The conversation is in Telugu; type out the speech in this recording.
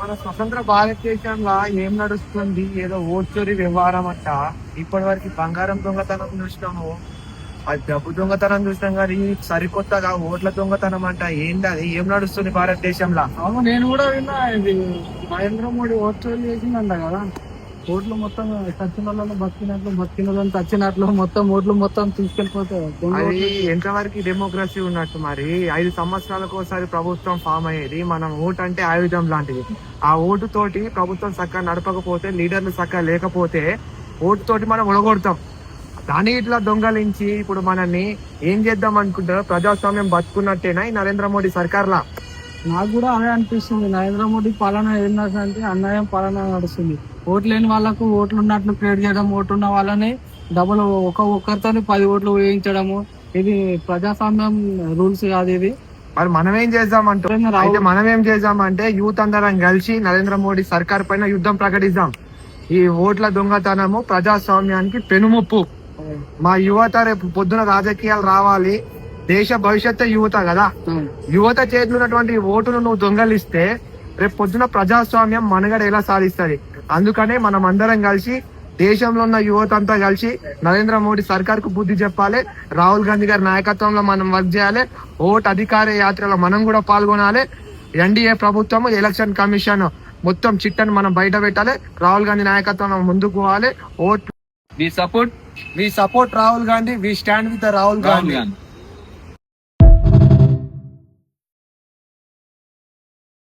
మన స్వతంత్ర భారతదేశంలో ఏం నడుస్తుంది? ఏదో ఓచోరి వ్యవహారం అంట. ఇప్పటి వరకు బంగారం దొంగతనం చూసినాము. అది డబ్బు దొంగతనం చూసినాం కానీ సరికొత్తగా ఓట్ల దొంగతనం అంట. ఏంది అది? ఏం నడుస్తుంది భారతదేశంలో? అవును నేను కూడా విన్నా ఇది. నరేంద్ర మోడీ ఓట్లు చేసిందంట కదా. ఓట్లు మొత్తం చచ్చిన వాళ్ళని బతికినట్లు బతికిన వాళ్ళని చచ్చినట్లు మొత్తం ఓట్లు మొత్తం అది ఓట్లు. ఎంతవరకు డెమోక్రసీ ఉన్నట్టు మరి? ఐదు సంవత్సరాలకు ఒకసారి ప్రభుత్వం ఫామ్ అయ్యేది మనం ఓటు అంటే ఆయుధం లాంటిది. ఆ ఓటు తోటి ప్రభుత్వం చక్కగా నడపకపోతే లీడర్లు చక్కగా లేకపోతే ఓటు తోటి మనం ఒడగొడతాం. దాని ఇట్లా దొంగలించి ఇప్పుడు మనల్ని ఏం చేద్దాం అనుకుంటారో ప్రజాస్వామ్యం బతుకున్నట్టేనా ఈ నరేంద్ర మోడీ సర్కార్లా? నాకు కూడా అదే అనిపిస్తుంది. నరేంద్ర మోడీ పాలన ఏంటంటే అన్యాయం పాలన నడుస్తుంది. ఓట్లు లేని వాళ్ళకు ఓట్లు ఉన్నట్లు క్రియేట్ చేయడం ఓట్లు ఉన్న వాళ్ళని డబుల్ ఒక ఒక్కరితో పది ఓట్లు వేయించడము. ఇది ప్రజాస్వామ్యం రూల్స్ కాదు ఇది. మరి మనం ఏం అయితే రాహుల్? మనం ఏం చేద్దామంటే యూత్ అందరం కలిసి నరేంద్ర మోడీ సర్కార్ పైన యుద్ధం ప్రకటిద్దాం. ఈ ఓట్ల దొంగతనము ప్రజాస్వామ్యానికి పెనుముప్పు. మా యువత రేపు పొద్దున రాజకీయాలు రావాలి. దేశ భవిష్యత్తు యువత కదా. యువత చేతిలో ఉన్నటువంటి ఓటును నువ్వు దొంగలిస్తే రేపు పొద్దున ప్రజాస్వామ్యం మనుగడ ఎలా సాధిస్తుంది. అందుకనే మనం అందరం కలిసి దేశంలో ఉన్న యువత అంతా కలిసి నరేంద్ర మోడీ సర్కార్కు బుద్ధి చెప్పాలి. రాహుల్ గాంధీ గారి నాయకత్వంలో మనం వర్క్ చేయాలి. ఓట్ అధికార యాత్రలో మనం కూడా పాల్గొనాలి. ఎన్డీఏ ప్రభుత్వం ఎలక్షన్ కమిషన్ మొత్తం చిట్టను మనం బయట పెట్టాలి. రాహుల్ గాంధీ నాయకత్వంలో ముందుకు పోవాలి. Vote We support we support Rahul Gandhi we stand with Rahul Gandhi.